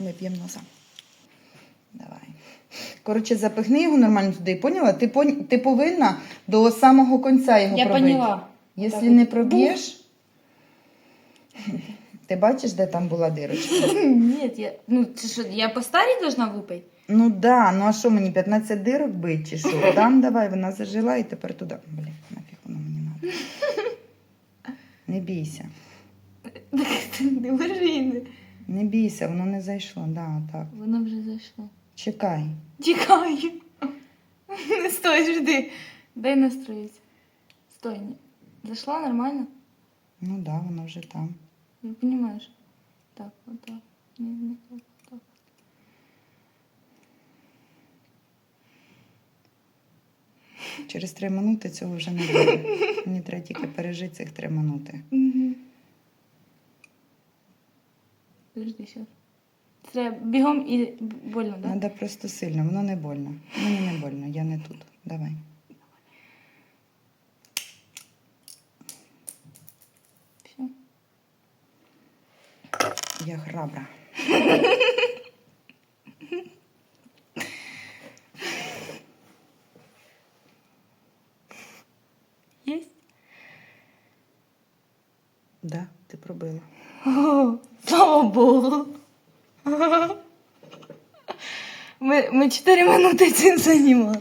Вип'ємо носа. Давай. Коротше, запихни його нормально туди, поняла? Ти, пон... ти повинна до самого кінця його Я пробити. поняла. Якщо Так не проб'єш, ти бачиш, де там була дирочка? Нет, я... Ну, ты что, я по старой должна выпить? Ну да, ну а що мені 15 дирок бить чи що? Там давай, вона зажила і тепер туди. Блін, нафіг воно мені надо. Не бійся. Не вирини. Не бійся, воно не зайшло. Да, так. Воно вже зайшло. Чекай. Тікаю. Не стой, жди. Дай настроїться. Стой. Зайшла нормально? Ну да, воно вже там. Ну, понимаешь. Так, вот так. Не, не так, так. Через три минути цього вже не буде. Мені треба тільки пережити цих три минути. Угу. Подожди, сейчас. Треба бігом і больно, так? Треба просто сильно, воно не больно. Мені не больно, я не тут. Давай. Все. Я храбра. Да, ти пробила. Слава Богу. Ми, ми 4 минути цим займалися.